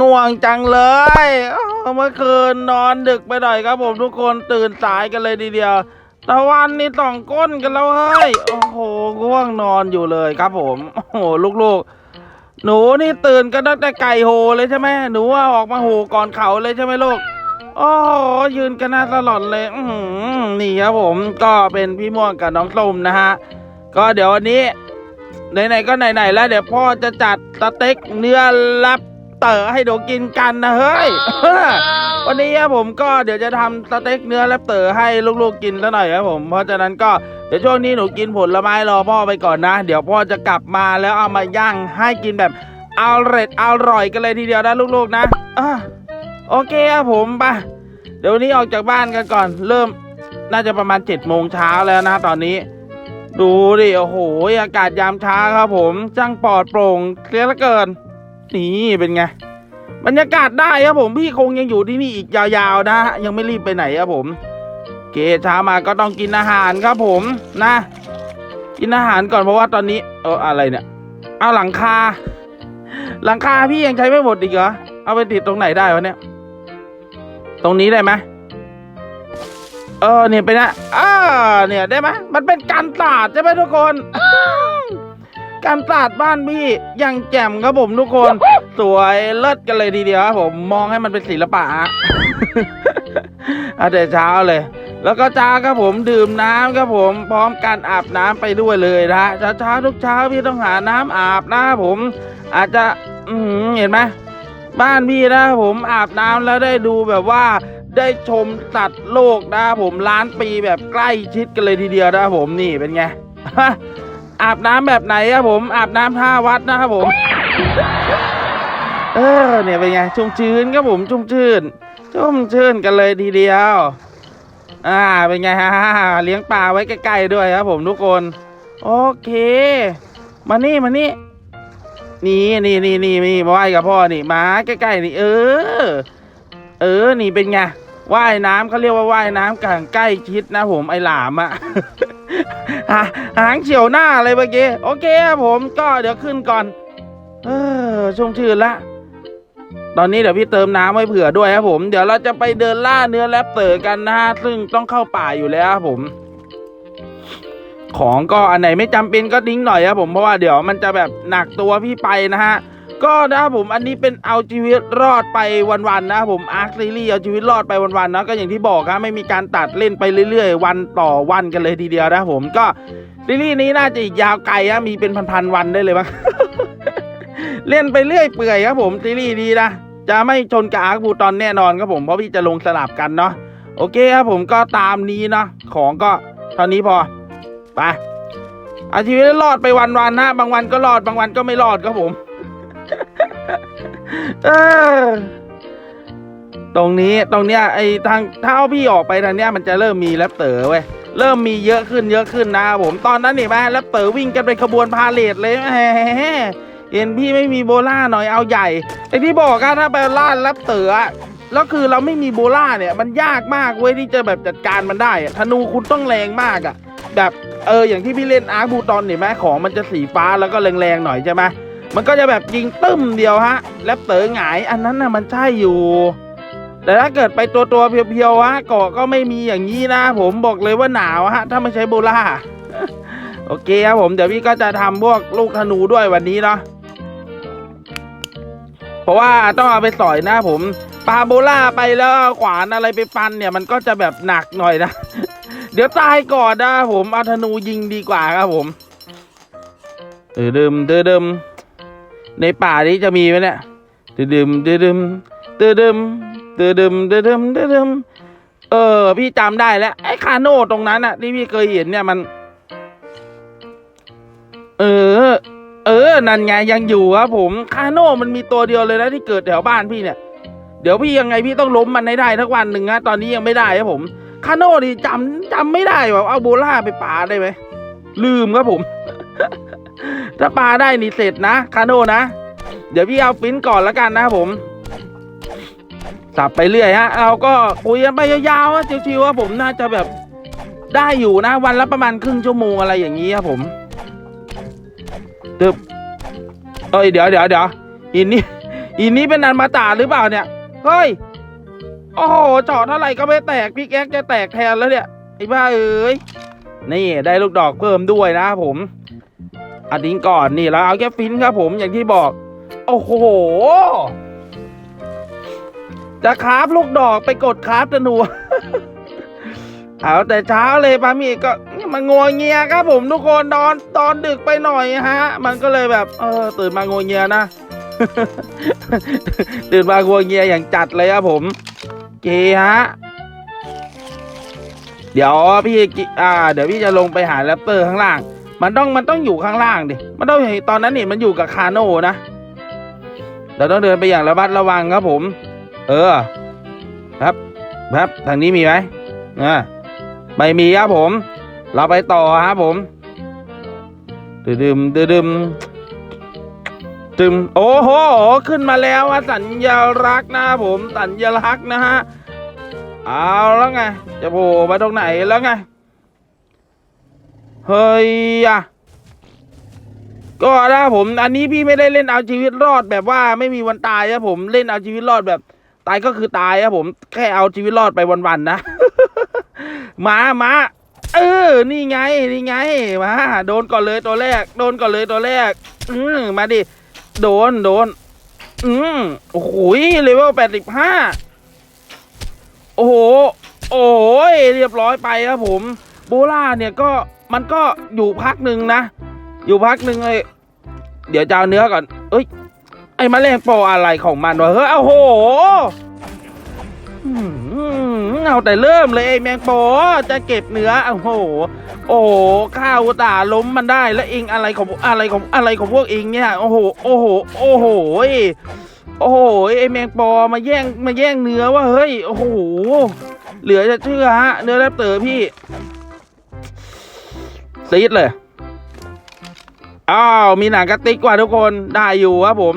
ง่วงจังเลยเมื่อคืนนอนดึกไปหน่อยครับผมทุกคนตื่นสายกันเลยทีเดียวตะวันนี่ต้องก้นกันแล้วเฮ้ย โอ้โหง่วงนอนอยู่เลยครับผม โอ้โหลูกๆ หนูนี่ตื่นกันตั้งแต่ไก่โหเลยใช่ไหมหนูว่าออกมาโหก่อนเขาเลยใช่ไหมลูกโอ้โหยืนกันหน้าตลอดเลยอืนี่ครับผมก็เป็นพี่ม่วงกับน้องส้มนะฮะ ก็เดี๋ยววันนี้ ไหนๆก็ไหนๆแล้วเดี๋ยวพ่อจะจัดสเต็กเนื้อแรปเต๋อให้เดี๋ยวกินกันนะเฮ้ย วันนี้ครับผมก็เดี๋ยวจะทำสเต็กเนื้อแรปเต๋อให้ลูกๆกินซะหน่อยครับผม เพราะฉะนั้นก็เดี๋ยวช่วงนี้หนูกินผลไม้รอพ่อไปก่อนนะ เดี๋ยวพ่อจะกลับมาแล้วเอามาย่างให้กินแบบอร่อยอร่อยกันเลยทีเดียวนะลูกๆนะอะโอเคครับผมไปเดี๋ยววันนี้ออกจากบ้านกันก่อน เริ่มน่าจะประมาณ7จ็ดโมงเช้าแล้วนะตอนนี้ ดูดิ โอ้โห อากาศยามเช้าครับผมช่างปลอดโปร่งเคลียร์เหลือเกิน นี่เป็นไง บรรยากาศได้ครับผม พี่คงยังอยู่ที่นี่อีกยาวๆนะฮะ ยังไม่รีบไปไหนครับผม เกเช้ามาก็ต้องกินอาหารครับผมนะ กินอาหารก่อนเพราะว่าตอนนี้ เอออะไรเนี่ย เอาหลังคา หลังคาพี่ยังใช้ไม่หมดอีกเหรอ เอาไปติดตรงไหนได้วะเนี่ย ตรงนี้ได้ไหม เออเนี่ยไปนะอ่าเนี่ยได้ไหมมันเป็นการตลาดใช่ไหมทุกคนการตลาดบ้านพี่ยังแจ่มครับผมทุกคน สวยเลิศกันเลยทีเดียวครับผมมองให้มันเป็นศิลปะฮะเอาแต่เช้าเลย แล้วก็เช้าครับผมดื่มน้ำครับผม พร้อมการอาบน้ำไปด้วยเลยนะเช้าเช้าๆทุกเช้าพี่ต้องหาน้ำอาบนะครับผม อาจจะอือหือเห็นไหม บ้านพี่นะครับผมอาบน้ำแล้วได้ดูแบบว่า ได้ชมสัตว์โลกนะผมล้านปีแบบใกล้ชิดกันเลยทีเดียวนะผมนี่เป็นไงอาบน้ำแบบไหนครับผมอาบน้ำท่าวัดนะครับผม เออเนี่ยเป็นไงชุ่มชื้นครับผมชุ่มชื่นชุ่มชื่นกันเลยทีเดียว อ่าเป็นไงฮะเลี้ยงปลาไว้ใกล้ๆด้วยครับผมทุกคน โอเค มานี่มานี่นี่นี่นี่นี่นี่มาไหว้กับพ่อนี่มาใกล้ๆนี่ เออ เออนี่เป็นไง ว่ายน้ำเขาเรียกว่าว่ายน้ำกันใกล้ชิดนะผมไอหลามอะหาหางเฉียวหน้าเลยเมื่อกี้โอเคครับผมก็เดี๋ยวขึ้นก่อน เออชุ่มชื่นละตอนนี้เดี๋ยวพี่เติมน้ำไว้เผื่อด้วยครับผม เดี๋ยวเราจะไปเดินล่าเนื้อแรปเตอร์กันนะฮะซึ่งต้องเข้าป่าอยู่แล้วครับผม ของก็อันไหนไม่จำเป็นก็ทิ้งหน่อยครับผมเพราะว่าเดี๋ยวมันจะแบบหนักตัวพี่ไปนะฮะ ก็นะครับผมอันนี้เป็นเอาชีวิตรอดไปวันๆนะครับผมอาร์คซีรีส์เอาชีวิตรอดไปวันๆนะก็อย่างที่บอกครับไม่มีการตัดเล่นไปเรื่อย ๆ วันต่อวันกันเลยทีเดียวนะครับผมก็ซีรีส์นี้น่าจะอีกยาวไกลอะมีเป็นพันๆวันได้เลยมั้งเล่นไปเรื่อยเปื่อยครับผมซีรีส์นี้นะจะไม่ชนกับอาร์คบูตอนแน่นอนครับผมเพราะพี่จะลงสลับกันเนาะโอเคครับผมก็ตามนี้เนาะของก็เท่านี้พอไปเอาชีวิตรอดไปวันๆนะ บางวันก็รอดบางวันก็ไม่รอดครับผม เออตรงนี้ตรงเนี้ยไอ้ทางถ้าเอาพี่ออกไปทางเนี้ยมันจะเริ่มมีแรปเตอร์เว้ยเริ่มมีเยอะขึ้นเยอะขึ้นนะครับผมตอนนั้นนี่แม่แรปเตอร์วิ่งกันเป็นขบวนพาเลทเลยแหมเห็นพี่ไม่มีโบล่าหน่อยเอาใหญ่ไอ้ที่บอกอะถ้าไปล่าแรปเตอร์อะแล้วคือเราไม่มีโบล่าเนี่ยมันยากมากเว้ยที่จะแบบจัดการมันได้ธนูคุณต้องแรงมากอะแบบเอออย่างที่พี่เล่นอาร์บูตอนเห็นไหมของมันจะสีฟ้าแล้วก็แรงๆหน่อยใช่ไหม มันก็จะแบบยิงตึ้มเดียวฮะ แล้วเต๋อหงายอันนั้นน่ะมันใช่อยู่ แต่ถ้าเกิดไปตัวตัวเพียวๆฮะเกาะก็ไม่มีอย่างนี้นะ ผมบอกเลยว่าหนาวฮะ ถ้าไม่ใช้โบล่าโอเคครับผมเดี๋ยวพี่ก็จะทำพวกลูกธนูด้วยวันนี้เนาะเพราะว่าต้องเอาไปสอยนะผมปาโบล่าไปแล้วขวานอะไรไปฟันเนี่ย มันก็จะแบบหนักหน่อยนะ เดี๋ยวตายก่อนนะผมเอาธนูยิงดีกว่าครับผมเออเดิมเดิมเดิม ในป่านี้จะมีไหมเนี่ยดื่มดื่มดื่มดื่มดื่มดื่มดื่มเออ พี่จำได้แล้ว ไอ้คาโน่ตรงนั้นอะที่พี่เคยเห็นเนี่ยมัน เออ เออ นั่นไงยังอยู่ครับผม คาโน่มันมีตัวเดียวเลยนะที่เกิดแถวบ้านพี่เนี่ย เดี๋ยวพี่ยังไงพี่ต้องล้มมันให้ได้ทักวันหนึ่งนะตอนนี้ยังไม่ได้ครับผม คาโน่ดิจำจำไม่ได้แบบเอาโบล่าไปป่าได้ไหมลืมครับผม ถ้าปลาได้นี่เสร็จนะคาโน่นะ เดี๋ยวพี่เอาฟินก่อนแล้วกันนะครับผมสับไปเรื่อยฮะ เราก็คุยกันไปยาวๆอะชิวๆว่าผมน่าจะแบบได้อยู่นะ วันละประมาณครึ่งชั่วโมงอะไรอย่างนี้ครับผมตึบเอ้ยเดี๋ยวเดี๋ยวเดี๋ยวอินนี่อินนี่เป็นนันมาตาหรือเปล่าเนี่ย เฮ้ย โอ้โหเจาะเท่าไหร่ก็ไม่แตกพี่แก๊กจะแตกแทนแล้วเนี่ยไอ้บ้าเอ้ยนี่ได้ลูกดอกเพิ่มด้วยนะครับผม อันนี้ก่อนนี่แล้วเอาแค่ฟินครับผมอย่างที่บอก โอ้โห จะคราฟลูกดอกไปกดคราฟธนูเอาแต่เช้าเลยปามีก็มันงัวเงียครับผมทุกคนนอนตอนดึกไปหน่อยฮะ มันก็เลยแบบ เออ ตื่นมางัวเงียนะ ตื่นมางัวเงียอย่างจัดเลยครับผมเคฮะเดี๋ยวพี่กิอ่า เดี๋ยวพี่จะลงไปหาแรปเตอร์ข้างล่าง มันต้องมันต้องอยู่ข้างล่างดิ มันต้องตอนนั้นนี่มันอยู่กับคาโน่นะ เราต้องเดินไปอย่างระมัดระวังครับผม เออ ครับ ครับทางนี้มีไหมอ่าไม่มีครับผม เราไปต่อครับผมดึมดึมดึมดึมโอ้โห ขึ้นมาแล้วอะสัญญลักษณ์นะผม สัญลักษณ์นะฮะ เอาแล้วไง จะโผล่มาตรงไหนแล้วไง เฮ้ยอะก็นะผม อันนี้พี่ไม่ได้เล่นเอาชีวิตรอดแบบว่าไม่มีวันตายครับผมเล่นเอาชีวิตรอดแบบ ตายก็คือตายครับผม แค่เอาชีวิตรอดไปวันๆนะมามาเออ นี่ไง นี่ไง มา โดนก่อนเลยตัวแรก โดนก่อนเลยตัวแรก อืมมาดิ โดน โดน อืมโอ้โหเลเวลแปดสิบห้า โอ้โห โอ้ยเรียบร้อยไปครับผม โบล่าเนี่ยก็ มันก็อยู่พักหนึ่งนะ อยู่พักหนึ่งเลยเดี๋ยวจะเอาเนื้อก่อน เอ้ย ไอ้แมลงปออะไรของมันวะเฮ้ยโอ้โหเอาแต่เริ่มเลยไอ้แมงปอจะเก็บเนื้อโอ้โห โอ้โหข้าวตาล้มมันได้แล้วเองอะไรของอะไรของอะไรของพวกเองเนี่ยโอ้โหโอ้โหโอ้โหโอ้โหไอ้แมงปอมาแย่งมาแย่งเนื้อว่าเฮ้ยโอ้โหเหลือจะเชื่อฮะเนื้อแรปเตอร์พี่ ซีดเลย อ้าว มีหนังกระติกกว่าทุกคนได้อยู่ครับผม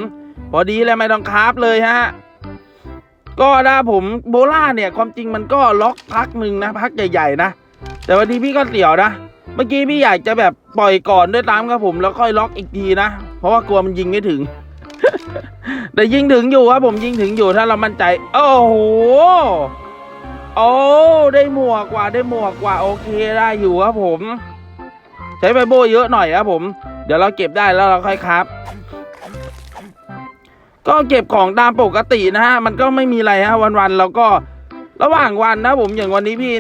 พอดีเลยไม่ต้องคราฟเลยฮะ ก็นะผมโบล่าเนี่ย ความจริงมันก็ล็อกพักหนึ่งนะพักใหญ่ๆนะ แต่วันนี้พี่ก็เสี่ยวนะ เมื่อกี้พี่อยากจะแบบปล่อยก่อนด้วยตามครับผมแล้วค่อยล็อกอีกทีนะ เพราะว่ากลัวมันยิงไม่ถึง แต่ยิงถึงอยู่ครับผมยิงถึงอยู่ถ้าเรามั่นใจ โอ้โหโอ้ได้หมวกกว่าได้หมวกกว่าโอเคได้อยู่ครับผม ใช้ไฟโบเยอะหน่อยครับผม เดี๋ยวเราเก็บได้แล้วเราค่อยครับ ก็เก็บของตามปกตินะฮะ มันก็ไม่มีอะไรฮะวันๆเราก็ระหว่างวันนะผมอย่างวันนี้พี่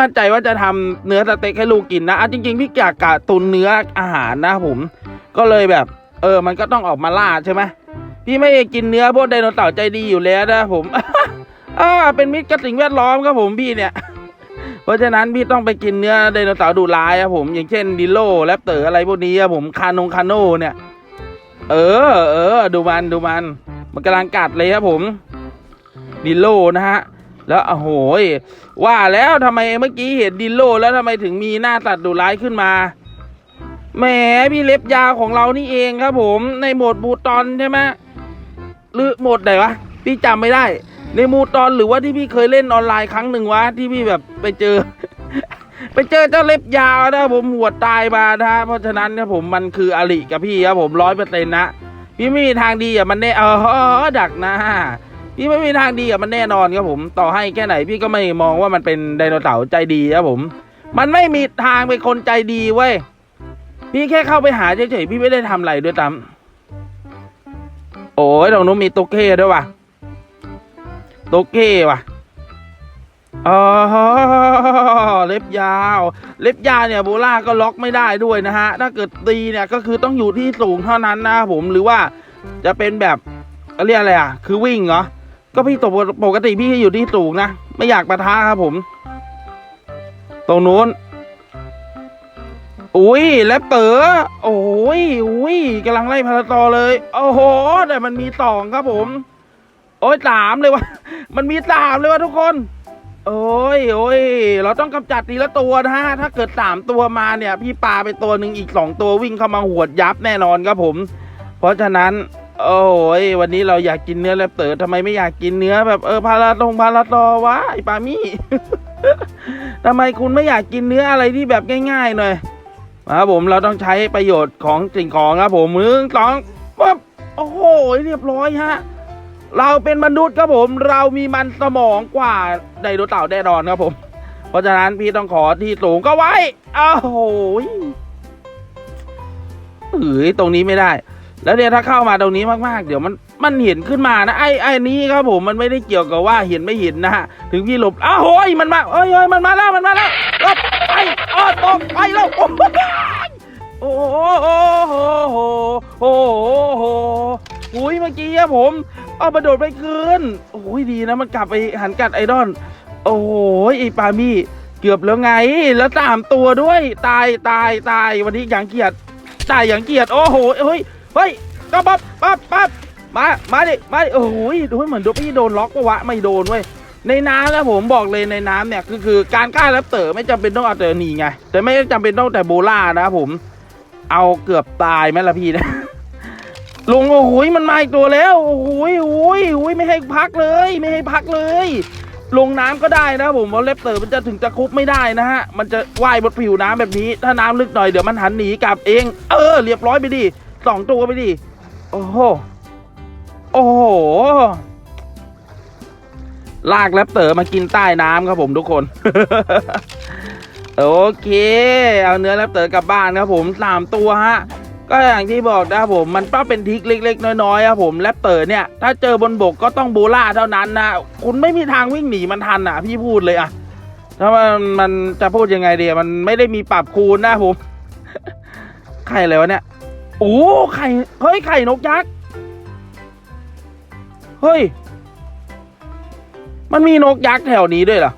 มั่นใจว่าจะทำเนื้อสเต็กให้ลูกกินนะอะจริง ๆ พี่อยากกะตุนเนื้ออาหารนะผม ก็เลยแบบ เออ มันก็ต้องออกมาล่าใช่ไหมพี่ไม่กินเนื้อพวกไดโนเสาร์ใจดีอยู่แล้วนะผมอ่าเป็นมิตรกับสิ่งแวดล้อมครับผมพี่เนี่ย เพราะฉะนั้นพี่ต้องไปกินเนื้อไดโนเสาร์ดุร้ายครับผม อย่างเช่นดิโลแรปเตอร์อะไรพวกนี้ครับผมคานงคาโนเนี่ย เออเออดูมันดูมัน มันกำลังกัดเลยครับผมดิโลนะฮะแล้วโอ้โหยว่าแล้วทำไมเมื่อกี้เห็นดิโลแล้วทำไมถึงมีหน้าสัตว์ดุร้ายขึ้นมาแหมพี่เล็บยาวของเรานี่เองครับผมในโหมดบูตอนใช่ไหมหรือโหมดไหนวะพี่จำไม่ได้ ในมูตอนหรือว่าที่พี่เคยเล่นออนไลน์ครั้งหนึ่งวะที่พี่แบบไปเจอ ไปเจอเจ้าเล็บยาวนะผมหัวตายมานะฮะเพราะฉะนั้นเนี่ยผมมันคืออริกับพี่ครับผมร้อยเปอร์เซ็นต์นะพี่ไม่มีทางดีอะมันแน่เออดักนะพี่ไม่มีทางดีอะมันแน่นอนครับผมต่อให้แค่ไหน พี่ก็ไม่มองว่ามันเป็นไดโนเสาร์ใจดีครับผม มันไม่มีทางเป็นคนใจดีเว้ยพี่แค่เข้าไปหาเฉยๆพี่ไม่ได้ทำอะไรด้วยตามโอ้ยตรงนู้นมีตุ๊กเก้ด้วยว่ะ ตุ๊กเก้ว่ะอ๋อเล็บยาว เล็บยาวเนี่ยโบล่าก็ล็อกไม่ได้ด้วยนะฮะ ถ้าเกิดตีเนี่ยก็คือต้องอยู่ที่สูงเท่านั้นนะผมหรือว่าจะเป็นแบบเรียกอะไรอะ คือวิ่งเหรอ ก็พี่ตกปกติพี่อยู่ที่สูงนะ ไม่อยากปะทะครับผม ตรงนู้น อุ้ยแลปเต๋อโอ้ยอุ้ยกำลังไล่พาราตอเลย โอ้โห แต่มันมีสองครับผม โอ้ยสามเลยวะมันมีสามเลยวะทุกคน โอ้ยโอ้ยเราต้องกำจัดทีละตัวนะฮะ ถ้าเกิดสามตัวมาเนี่ย พี่ปลาไปตัวหนึ่งอีกสองตัววิ่งเข้ามาหวดยับแน่นอนครับผม เพราะฉะนั้น โอ้ยวันนี้เราอยากกินเนื้อแรปเตอร์ทำไมไม่อยากกินเนื้อแบบเออพาราตรงพาราตอวะไอปามี่ทำไมคุณไม่อยากกินเนื้ออะไรที่แบบง่ายๆหน่อยครับผมเราต้องใช้ประโยชน์ของสิ่งของครับผมหนึ่งสองปุ๊บโอ้โหเรียบร้อยฮะ เราเป็นมนุษย์ครับผม เรามีมันสมองกว่าไดโนเต่าแน่นอนครับผม เพราะฉะนั้นพี่ต้องขอที่สูงก็ไว้อ้าวโหยเอ้ยตรงนี้ไม่ได้ แล้วเนี่ยถ้าเข้ามาตรงนี้มากๆ เดี๋ยวมันมันเห็นขึ้นมานะไอ้ไอ้นี้ครับผมมันไม่ได้เกี่ยวกับว่าเห็นไม่เห็นนะฮะถึงพี่หลบอ้าวโหยมันมาเอ้ยเอ้ยมันมาแล้วมันมาแล้วหลบไปอ้อตกไปแล้วโอ้โหโอ้โหโอ้โหโอ้โห อุ้ยเมื่อกี้อะผม เอามาโดดไปคืนโอ้ยดีนะมันกลับไปหันกัดไอดอน โอ้โหไอปามี่เกือบแล้วไง แล้วสามตัวด้วย ตายตายตายวันนี้อย่างเกียดตายอย่างเกียดโอ้โหเฮ้ยเฮ้ยก็ปั๊บปั๊บปั๊บมา มาดิ มาดิโอ้โหดูเหมือนโดพี่โดนล็อกปะวะ ไม่โดนเว้ย ในน้ำนะผมบอกเลยในน้ำเนี่ยคือคือการกล้าแรปเตอร์ไม่จำเป็นต้องเอาแต่หนีไง แต่ไม่จำเป็นต้องแต่โบล่านะผม เอาเกือบตายไหมล่ะพี่นะ ลงโอ้โหมันมาอีกตัวแล้วโอ้โหโอ้โหโอ้โหไม่ให้พักเลย ไม่ให้พักเลย ลงน้ำก็ได้นะผมเพราะเลปเต๋อมันจะถึงจะคุบไม่ได้นะฮะ มันจะว่ายบนผิวน้ำแบบนี้ ถ้าน้ำลึกหน่อยเดี๋ยวมันหันหนีกลับเอง เออ เรียบร้อยไปดิสองตัวไปดิโอ้โหโอ้โหลากแรปเตอร์มากินใต้น้ำครับผมทุกคน โอเค เอาเนื้อแรปเตอร์กลับบ้านครับผมสามตัวฮะ ก็อย่างที่บอกนะผมมันก็เป็นทิกเล็ก ๆ น้อยๆครับผมแรปเตอร์เนี่ยถ้าเจอบนบกก็ต้องโบล่าเท่านั้นนะคุณไม่มีทางวิ่งหนีมันทันอะ พี่พูดเลยอะถ้ามันมันจะพูดยังไงเดีอะมันไม่ได้มีปรับคูณนะผมไข่อะไรวะเนี่ยโอ้ไข่เฮ้ยไข่นกยักษ์เฮ้ย มันมีนกยักษ์แถวนี้ด้วยเหรอ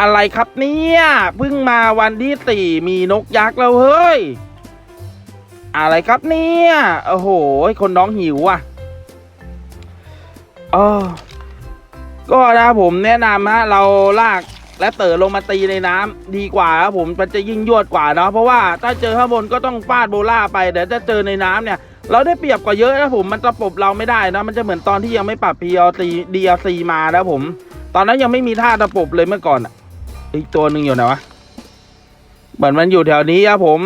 อะไรครับเนี่ยเพิ่งมาวันที่สี่มีนกยักษ์แล้วเฮ้ย อะไรครับเนี่ยโอ้โหคนน้องหิวอะเออก็นะผมแนะนำฮะเราลากและเต๋อลงมาตีในน้ำดีกว่าครับผมมันจะยิ่งยวดกว่าเนาะเพราะว่าถ้าเจอข้างบนก็ต้องฟาดโบล่าไปแต่ถ้าเจอในน้ำเนี่ย เราได้เปรียบกว่าเยอะนะผมมันจะปบเราไม่ได้นะมันจะเหมือนตอนที่ยังไม่ปรับ PLC DLC มานะผม ตอนนั้นยังไม่มีท่าตะปบเลยเมื่อก่อนอะอีกตัวหนึ่งอยู่ไหนวะเหมือนมันอยู่แถวนี้ครับผม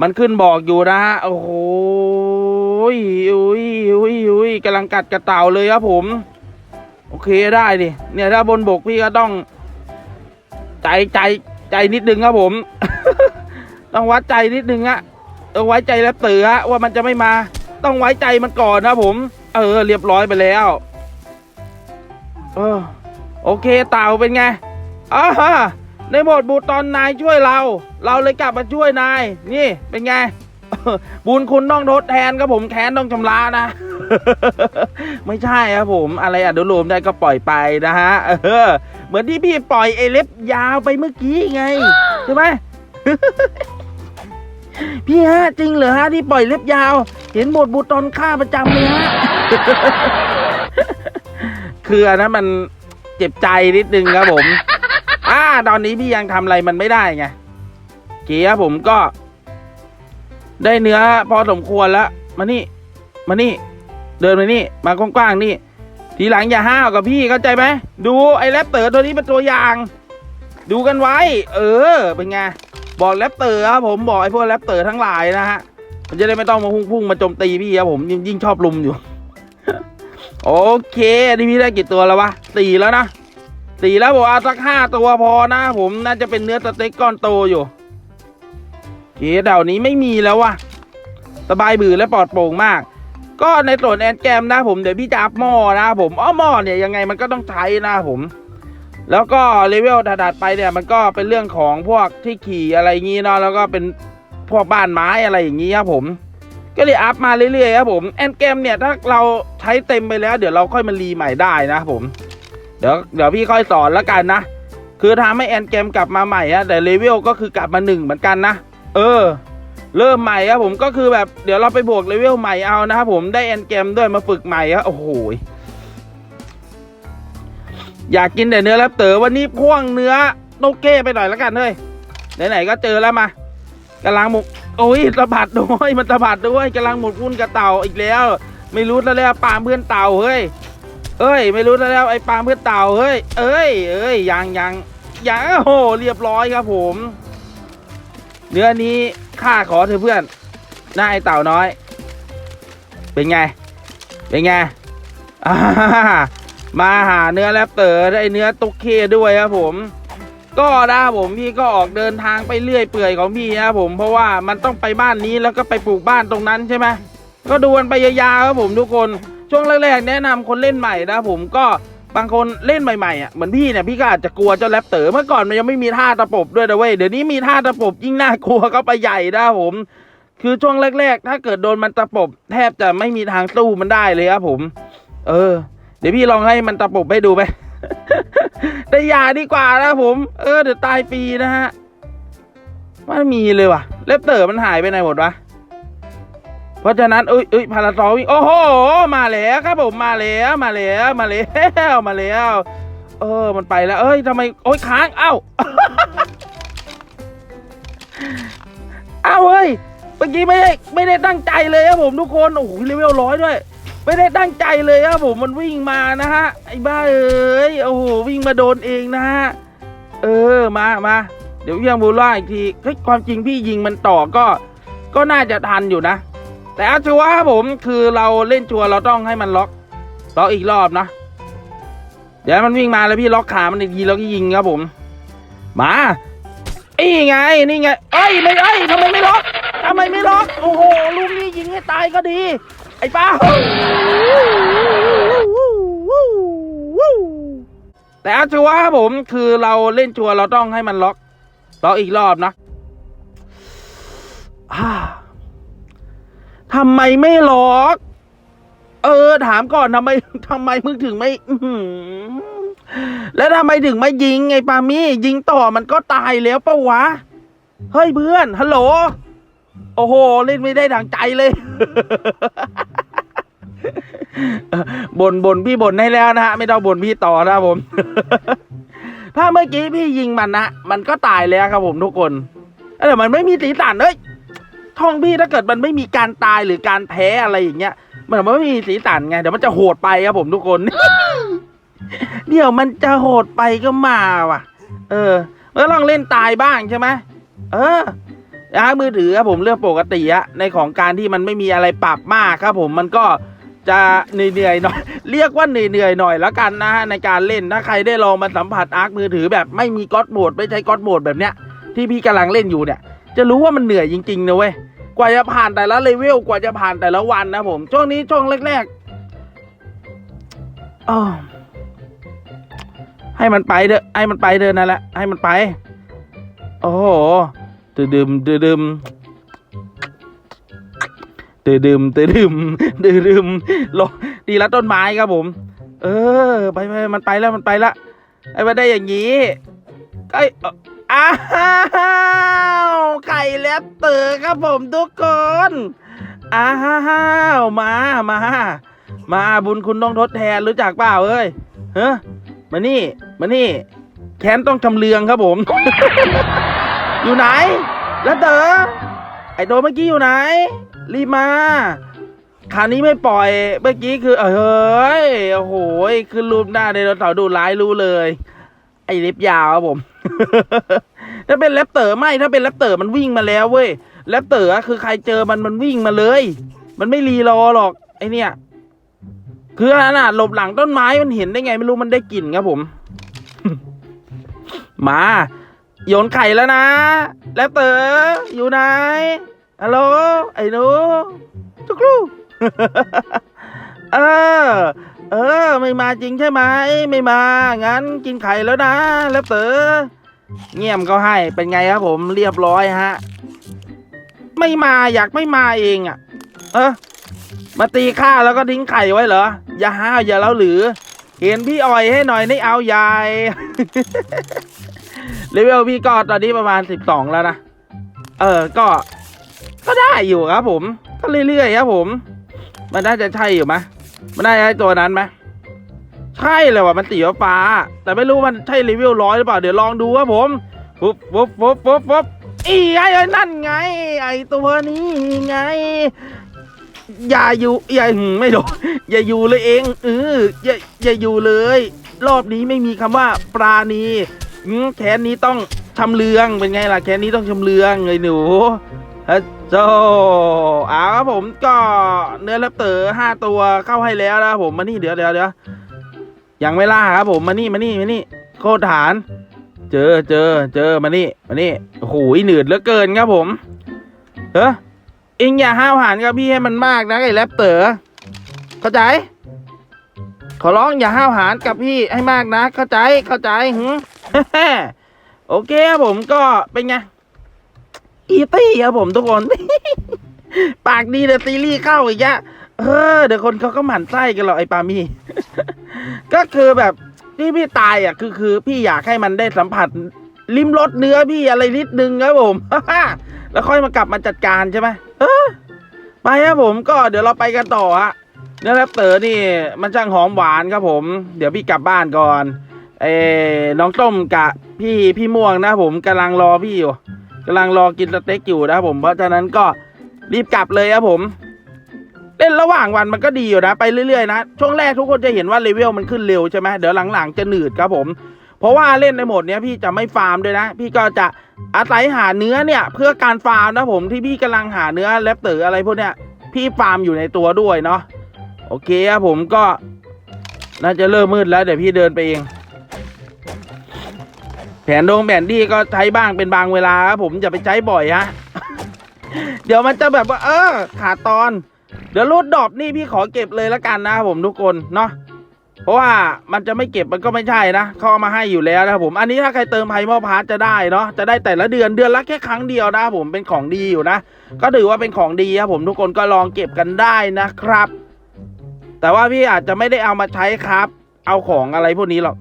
มันขึ้นบอกอยู่นะฮะ โอ้โหอุ้ยอุ้ยอุ้ยอุ้ยกำลังกัดกระเต่าเลยครับผม โอเคได้ดิ เนี่ยถ้าบนบกพี่ก็ต้อง ใจใจใจนิดนึงครับผม ต้องวัดใจนิดนึงอะต้องไว้ใจแล้วเตือว่ามันจะไม่มา ต้องไว้ใจมันก่อนนะผม เออ เรียบร้อยไปแล้ว เออ โอเคเต่าเป็นไงอ่า ในโหมดบูตอนนายช่วยเรา เราเลยกลับมาช่วยนาย นี่เป็นไง บุญคุณต้องทดแทนครับผมแค้นต้องชำระนะ ไม่ใช่ครับผม อะไรอนุโลมได้ก็ปล่อยไปนะฮะเออเหมือนที่พี่ปล่อยไอเล็บยาวไปเมื่อกี้ไง ใช่ไหมพี่ฮะจริงเหรอฮะที่ปล่อยเล็บยาว เห็นหมดบูตอนฆ่าประจำเลยฮะคืออันนั้นมันเจ็บใจนิดนึงครับผม ตอนนี้พี่ยังทำอะไรมันไม่ได้ไงเกียร์ผมก็ ได้เนื้อพอสมควรแล้วมานี่ มานี่ เดินมานี่ มากว้างๆนี่ ทีหลังอย่าห้าวกับพี่เข้าใจไหมดูไอ้แรปเตอร์ตัวนี้เป็นตัวอย่าง ดูกันไว้ เออ เป็นไงบอกแรปเตอร์ครับผมบอกไอ้พวกแรปเตอร์ทั้งหลายนะฮะมันจะได้ไม่ต้องมาพุ่งๆมาโจมตีพี่ครับผมยิ่งยิ่งชอบลุมอยู่ โอเคนี่พี่ได้กี่ตัวแล้ววะสี่แล้วนะ สี่แล้วผมเอาสักห้าตัวพอนะผมน่าจะเป็นเนื้อสเต็กก้อนโตอยู่เคเดี๋ยวนี้ไม่มีแล้ววะสบายบือและปลอดโปร่งมาก ก็ในส่วนแอนแกมนะผมเดี๋ยวพี่จะอัพหม้อนะผมอ้อหม้อเนี่ยยังไงมันก็ต้องใช้นะผม แล้วก็เลเวลถัดไปเนี่ยมันก็เป็นเรื่องของพวกที่ขี่อะไรงี้เนาะแล้วก็เป็นพวกบ้านไม้อะไรอย่างงี้ครับผมก็เลยอัพมาเรื่อยๆครับผมแอนแกมเนี่ยถ้าเราใช้เต็มไปแล้ว เดี๋ยวเราค่อยมารีใหม่ได้นะครับผม เดี๋ยวเดี๋ยวพี่ค่อยสอนแล้วกันนะ คือทำให้แอนแกมกลับมาใหม่อะแต่เลเวลก็คือกลับมาหนึ่งเหมือนกันนะ เออ เริ่มใหม่ครับผมก็คือแบบเดี๋ยวเราไปบวกเลเวลใหม่เอานะครับผมได้แอนแกมด้วยมาฝึกใหม่ครับโอ้โหอยากกินแต่เนื้อแรปเตอร์วันนี้พ่วงเนื้อโนเก้ไปหน่อยแล้วกันเฮ้ยไหนๆก็เจอแล้วมากำลังหมกโอ้ยสะบัดด้วยมันสะบัดด้วยกำลังหมดพุ่นกับเต่าอีกแล้ว ไม่รู้แล้วแล้วปลาเพื่อนเต่าเฮ้ย เอ้ย ไม่รู้แล้วไอ้ปลาเพื่อนเต่าเฮ้ย เอ้ย เอ้ยยังยังยังโอ้โหเรียบร้อยครับผม เนื้อนี้ข้าขอเธอเพื่อนหน้าไอ้เต่าน้อย เป็นไง เป็นไงามาหาเนื้อแรปเตอร์ได้เนื้อตุ๊กเคด้วยครับผม ก็นะผมพี่ก็ออกเดินทางไปเรื่อยเปื่อยของพี่นะครับผมเพราะว่ามันต้องไปบ้านนี้แล้วก็ไปปลูกบ้านตรงนั้นใช่ไหมก็ดูกันไปยาวๆครับผมทุกคน ช่วงแรกๆ แนะนำคนเล่นใหม่นะผมก็บางคนเล่นใหม่ๆอะเหมือนพี่เนี่ยพี่ก็อาจจะกลัวเจ้าแรปเตอร์เมื่อก่อนมันยังไม่มีท่าตะปบด้วยนะเว้ยเดี๋ยวนี้มีท่าตะปบยิ่งน่ากลัวก็ไปใหญ่นะผม คือช่วงแรก ๆ ถ้าเกิดโดนมันตะปบ แทบจะไม่มีทางสู้มันได้เลยครับผม เออ เดี๋ยวพี่ลองให้มันตะปบให้ดูไปแต่อย่าดีกว่านะผม เออเดี๋ยวตายฟรีนะฮะไม่มีเลยว่ะเล็บเตอร์มันหายไปไหนหมดวะ เพราะฉะนั้นเอ้ยเอ้ยพาราซอลวิ่งโอ้โห มาแล้วครับผมมาแล้วมาแล้วมาแล้วมาแล้ว เออมันไปแล้ว เอ้ยทำไมโอ้ยค้างเอ้าเอ้าเฮ้ยเมื่อกี้ไม่ได้ไม่ได้ตั้งใจเลยครับผมทุกคนโอ้โหเลเวลร้อยด้วยไม่ได้ตั้งใจเลยครับผมมันวิ่งมานะฮะไอ้บ้าเอ้ยโอ้โหวิ่งมาโดนเองนะฮะเออมามาเดี๋ยวยังบูล่าอีกทีเฮ้ยความจริงพี่ยิงมันต่อก็ ก็น่าจะทันอยู่นะ แต่เอาชัวร์ครับผมคือเราเล่นชัวร์เราต้องให้มันล็อกล็อกอีกรอบนะเดี๋ยวมันวิ่งมาแล้วพี่ล็อกขามันอีกทีแล้วก็ยิงครับผม มาไอีไงนี่ไงเอ้ยไม่เอ้ยทำไมไม่ล็อกทำไมไม่ล็อกโอ้โหลูกนี้ยิงให้ตายก็ดี ไอ้ป้าแต่เอาชัวร์ครับผมคือเราเล่นชัวร์เราต้องให้มันล็อกล็อกอีกรอบนะอ่า ทำไมไม่ล็อก เออ ถามก่อนทำไมทำไมมึงถึงไม่อืแล้วทำไมถึงไม่ยิงไงปามี่ยิงต่อมันก็ตายแล้วปะวะ เฮ้ยเพื่อนฮัลโหล โอ้โห เล่นไม่ได้ดังใจเลยบนบนพี่บนให้แล้วนะฮะ ไม่ต้องบนพี่ต่อนะผม ถ้าเมื่อกี้พี่ยิงมันนะมันก็ตายแล้วครับผมทุกคนแต่มันไม่มีสีสันเอ้ย ท่องพี่ถ้าเกิดมันไม่มีการตายหรือการแพ้อะไรอย่างเงี้ย มันไม่มีสีสันไงเดี๋ยวมันจะโหดไปครับผมทุกคน เดี๋ยวมันจะโหดไปก็มาว่ะ เออก็ลองเล่นตายบ้างใช่ไหมเออนะมือถือครับผมเรื่องปกติอะในของการที่มันไม่มีอะไรปรับมากครับผมมันก็จะเหนื่อยๆหน่อย เรียกว่าเหนื่อยๆหน่อยแล้วกันนะฮะในการเล่นถ้าใครได้ลองมาสัมผัสอาร์คมือถือแบบไม่มีก๊อตโหมดไม่ใช้ก๊อตโหมดแบบเนี้ยที่พี่กำลังเล่นอยู่เนี่ย จะรู้ว่ามันเหนื่อยจริงๆนะเว้ยกว่าจะผ่านแต่ละเลเวลกว่าจะผ่านแต่ละวันนะผมช่วงนี้ช่วงแรกๆอให้มันไปเด้อให้มันไปเดินนั่นแหละให้มันไป โอ้โหตือดึมตือดึมตือดึมตือดึมตือดึมลงดีละต้นไม้ครับผม เออ ไปไปมันไปแล้วมันไปละไอ้มาได้อย่างนี้ไอ้ อ้าวไข่แลบเตอร์ครับผมทุกคนอ้าวมามามาบุญคุณต้องทดแทนรู้จักเปล่าเอ้ยเฮ้มานี่มานี่ แค้นต้องชำเลืองครับผม อยู่ไหน แล้วเต๋อไอโดเมื่อกี้อยู่ไหน รีบมาคราวนี้ไม่ปล่อยเมื่อกี้คือเอ้ยโอ้โหขึ้นรูปหน้าไดโนเสาร์ดูร้ายรู้เลย ไอเล็บยาวครับผม ถ้าเป็นแรปเตอร์ไม่ถ้าเป็นแรปเตอร์มันวิ่งมาแล้วเว้ยแรปเตอร์อคือใครเจอมันมันวิ่งมาเลย มันไม่รีรอหรอกไอเนี่ย คือขนาดหลบหลังต้นไม้มันเห็นได้ไง ไม่รู้มันได้กลิ่นครับผม มาโยนไข่แล้วนะแรปเตอร์อยู่ไหนฮัลโหลไอ้หนูจุกรู เออ เออ ไม่มาจริงใช่ไหม ไม่มา งั้นกินไข่แล้วนะแรปเตอเงียบก็ให้ เป็นไงครับผมเรียบร้อยฮะ ไม่มาอยากไม่มาเองอะ เออ มาตีข้าแล้วก็ทิ้งไข่ไว้เหรอ อย่าห้าวอย่าเล้าหรือ เห็นพี่อ่อยให้หน่อยนี่เอายายเลเวลพี่ก็ตอนนี้ประมาณสิบสองแล้วนะ เออ ก็ ก็ได้อยู่ครับผม ก็เรื่อยๆครับผม มันน่าจะใช่อยู่ไห มมันน่าจะใช่ตัวนั้นไหมใช่เลยว่ะมันสีฟ้า แต่ไม่รู้มันใช่เลเวร้อยหรือเปล่า เดี๋ยวลองดูครับผมฟุบฟุบฟุบฟุบฟุบอีไอ้ไอ้นั่นไง ไอ้ตัวนี้ไง อย่าอยู่อย่าหืมไม่โดนอย่าอยู่เลยเองเอออย่าอย่าอยู่เลย รอบนี้ไม่มีคำว่าปราณีแค้นนี้ต้องชำเลืองเป็นไงล่ะแค้นนี้ต้องชำเลืองเลยหนูถ้า โซเอาครับผมก็เนื้อแรปเตอร์ห้าตัวเข้าให้แล้วนะครับผมมานี่เดี๋ยวเดี๋ยวเดี๋ยวยังไม่ล่าครับผมมานี่มานี่มานี่โคตรฐาน เจอเจอเจอมานี่มานี่โอ้โหหนืดเหลือเกินครับผมเฮ้อเองอย่าห้าวหาญกับพี่ให้มันมากนะไอ้แรปเตอร์เข้าใจ ขอร้องอย่าห้าวหาญกับพี่ให้มากนะ เข้าใจเข้าใจหึโอเคครับผมก็เป็นไง อีตี้ครับผมทุกคน ปากดีแต่ซีรีส์เข้าอีกอะเออเดี๋ยวคนเขาก็หมั่นไส้กันหรอกไอ้ปามี่ ก็คือแบบที่พี่ตายอะคือคือพี่อยากให้มันได้สัมผัส ลิ้มรสเนื้อพี่อะไรนิดนึงครับผม แล้วค่อยมากลับมาจัดการใช่ไหมเออไปครับผมก็เดี๋ยวเราไปกันต่อฮะเนื้อแรปเตอร์นี่มันช่างหอมหวานครับผม เดี๋ยวพี่กลับบ้านก่อนเอ้น้องต้มกะพี่พี่ม่วงนะผมกำลังรอพี่อยู่ กำลังรอกินสเต็กอยู่นะครับผมเพราะฉะนั้นก็รีบกลับเลยครับผม เล่นระหว่างวันมันก็ดีอยู่นะ ไปเรื่อยๆนะ ช่วงแรกทุกคนจะเห็นว่าเลเวลมันขึ้นเร็วใช่ไหมเดี๋ยวหลังๆจะหนืดครับผม เพราะว่าเล่นในโหมดนี้พี่จะไม่ฟาร์มด้วยนะ พี่ก็จะอาศัยหาเนื้อเนี่ย เพื่อการฟาร์มนะผมที่พี่กำลังหาเนื้อแรปเตอร์อะไรพวกเนี้ยพี่ฟาร์มอยู่ในตัวด้วยเนาะโอเคครับผมก็น่าจะเริ่มมืดแล้วเดี๋ยวพี่เดินไปเอง แผนดงแผนดีก็ใช้บ้างเป็นบางเวลาครับผมอย่าไปใช้บ่อยฮะ เดี๋ยวมันจะแบบว่า เออ ขาดตอน เดี๋ยวรูดดอบนี่พี่ขอเก็บเลยละกันนะครับผมทุกคนเนาะเพราะว่ามันจะไม่เก็บมันก็ไม่ใช่นะเขาเอามาให้อยู่แล้วนะครับผมอันนี้ถ้าใครเติมไพมอพาร์จะได้เนาะจะได้แต่ละเดือนเดือนละแค่ครั้งเดียวนะครับผมเป็นของดีอยู่นะก็ถือว่าเป็นของดีครับผมทุกคนก็ลองเก็บกันได้นะครับ แต่ว่าพี่อาจจะไม่ได้เอามาใช้ครับ เอาของอะไรพวกนี้หรอก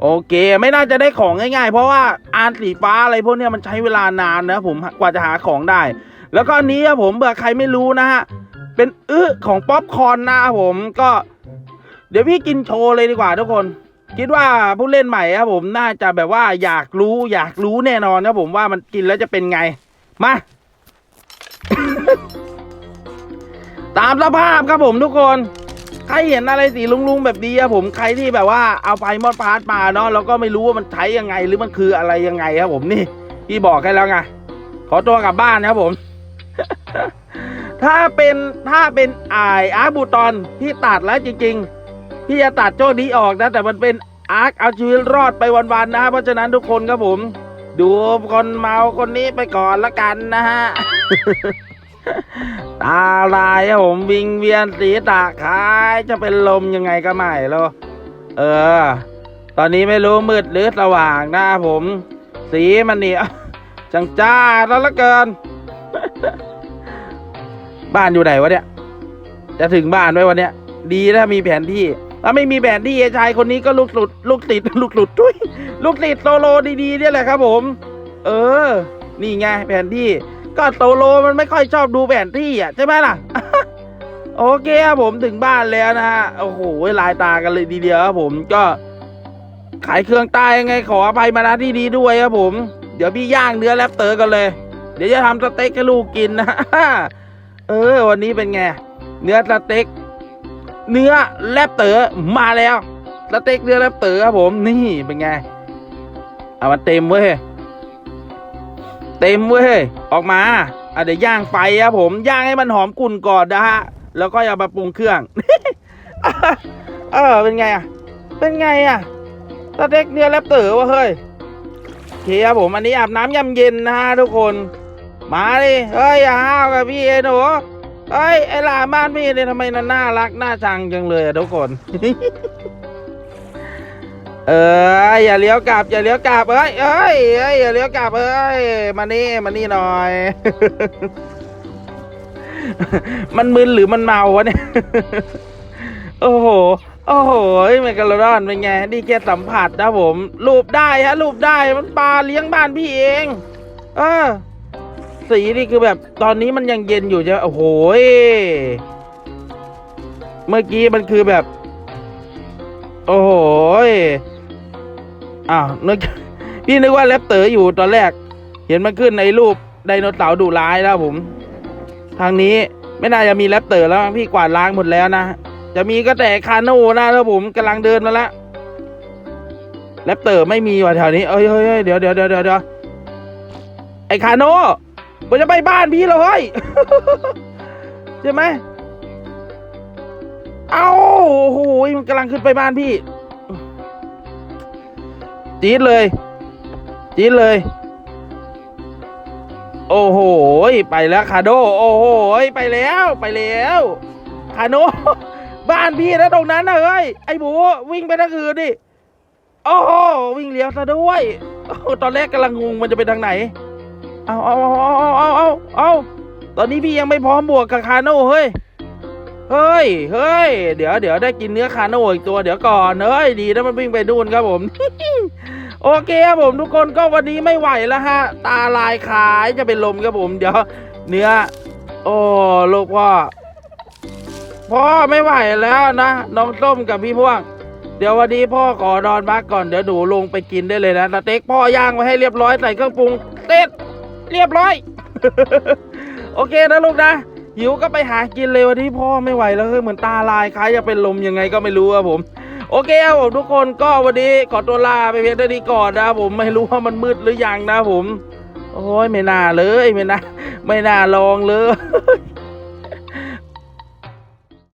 โอเค ไม่น่าจะได้ของง่ายๆ เพราะว่าอานสีฟ้าอะไรพวกนี้มันใช้เวลานานนะผมกว่าจะหาของได้ แล้วก็อันนี้ครับผมเบื่อใครไม่รู้นะฮะ เป็นอึของป๊อปคอนนะครับผมก็ เดี๋ยวพี่กินโชว์เลยดีกว่าทุกคน คิดว่าผู้เล่นใหม่ครับผมน่าจะแบบว่าอยากรู้อยากรู้แน่นอนนะผมว่ามันกินแล้วจะเป็นไง มา ตามสภาพครับผมทุกคน ใครเห็นอะไรสีลุงๆแบบนี้ครับผมใครที่แบบว่าเอาไปมอดพาร์ทมาเนาะแล้วก็ไม่รู้ว่ามันใช้ยังไงหรือมันคืออะไรยังไงครับผมนี่พี่บอกให้แล้วไงขอตัวกลับบ้านนะครับผม ถ้าเป็นถ้าเป็นอายอาร์บูตอนพี่ตัดแล้วจริง ๆ พี่จะตัดโจ้นี้ออกนะ แต่มันเป็นอาร์คเอาชีวิตรอดไปวันๆนะเพราะฉะนั้นทุกคนครับผม ดูคนเมาคนนี้ไปก่อนละกันนะฮะ ตาลายครับผมวิงเวียนสีตาคล้ายจะเป็นลมยังไงก็ไม่รู้เออ ตอนนี้ไม่รู้มืดหรือสว่างนะครับผม สีมันเนี่จังจ้าแล้วละเกิน บ้านอยู่ไหนวะเนี่ย จะถึงบ้านไหมวันเนี้ย ดีถ้ามีแผนที่ถ้าไม่มีแผนที่ไอ้ชายคนนี้ก็ลูกหลุด ลูกติดลูกหลุดด้วยลูกติดโซโลดีๆเนี่ยแหละครับผม เออ นี่ไงแผนที่ ก็โซโลมันไม่ค่อยชอบดูแผนที่อะใช่ไหมล่ะ โอเคครับผมถึงบ้านแล้วนะฮะโอ้โหลายตากันเลยทีเดียวครับผมก็ ขายเครื่องใต้ยังไงขออภัยมาณที่นี้ด้วยครับผม เดี๋ยวพี่ย่างเนื้อแรปเตอร์กันเลย เดี๋ยวจะทำสเต็กให้ลูกกินนะเออ วันนี้เป็นไงเนื้อสเต็ก เนื้อแรปเตอร์มาแล้วสเต็กเนื้อแรปเตอร์ครับผมนี่เป็นไงเอามาเต็มเว้ย เต็มเว้ยออกมาอะเดี๋ยวย่างไฟครับผมย่างให้มันหอมกลุ่นก่อนนะฮะแล้วก็เอามาปรุงเครื่องเออเป็นไงอะเป็นไงอะสเต็กเนื้อแรปเตอร์วะเฮ้ยโอเคครับผมอันนี้อาบน้ำยำเย็นนะฮะทุกคน มาดิเฮ้ยอย่าห้าวกับพี่เอหนูเฮ้ยไอหลานบ้านพี่เนี่ยทำไมนน่ารักน่าชังจังเลยอะทุกคน เอออย่าเลี้ยวกลับ อย่าเลี้ยวกลับเอ้ยเอ้ยเอ้ยอย่าเลี้ยวกลับเอ้ยมานี่มานี่หน่อย มันมึนหรือมันเมาวะเนี่ย โอ้โห โอ้โหเมกาโลดอนเป็นไงนี่แค่สัมผัสนะผมรูปได้ฮะรูปได้มันปลาเลี้ยงบ้านพี่เอง เออ สีนี่คือแบบตอนนี้มันยังเย็นอยู่ใช่ไหมโอ้โหเมื่อกี้มันคือแบบ โอ้โห อ้าวนึกพี่นึกว่าแรปเตอร์อยู่ตอนแรก เห็นมันขึ้นในรูปไดโนเสาร์ดุร้ายแล้วผม ทางนี้ไม่น่าจะมีแรปเตอร์แล้วพี่กวาดล้างหมดแล้วนะ จะมีก็แต่คาโน่นะครับผมกำลังเดินมาแล้วแรปเตอร์ไม่มีว่ะแถวนี้เอ้ยเอ้ยเดี๋ยวเดี๋ยวเดี๋ยวเดี๋ยวไอคาโน่มันจะไปบ้านพี่แล้วเฮ้ยใช่ไหมเอาโอ้โหมันกำลังขึ้นไปบ้านพี่ จี๊ดเลย จี๊ดเลย โอ้โหไปแล้วคาโด โอ้โหไปแล้วไปแล้วคาโนบ้านพี่นะตรงนั้นนะเฮ้ยไอ้หมูวิ่งไปทั้งคืนดิโอ้โหวิ่งเลี้ยวซะด้วยตอนแรกกำลังงงมันจะไปทางไหน เอาเอาเอาเอาเอาเอาเอาตอนนี้พี่ยังไม่พร้อมบวกกับคาโน่เฮ้ย เฮ้ย เฮ้ย เดี๋ยวเดี๋ยวได้กินเนื้อคาโนอีกตัวเดี๋ยวก่อนเฮ้ยดีนะมันวิ่งไปดูนครับผม โอเคครับผมทุกคนก็วันนี้ไม่ไหวแล้วฮะ ตาลายขายจะเป็นลมครับผม เดี๋ยวเนื้อ โอ้ลูกพ่อ พ่อไม่ไหวแล้วนะ น้องส้มกับพี่พ่วง เดี๋ยววันนี้พ่อขอนอนพักก่อนเดี๋ยวหนูลงไปกินได้เลยนะสเต็กพ่อย่างไว้ให้เรียบร้อยใส่เครื่องปรุงเสร็จเรียบร้อย โอเคนะลูกนะ หิวก็ไปหากินเลยวันนี้พ่อไม่ไหวแล้วเฮ้ยเหมือนตาลายคล้ายจะเป็นลมยังไงก็ไม่รู้ครับผม โอเคครับผมทุกคนก็วันนี้ขอตัวลาไปเพียงเท่านี้ก่อนนะผมไม่รู้ว่ามันมืดหรือยังนะผม โอ้ยไม่น่าเลยไม่น่าไม่น่าลองเลย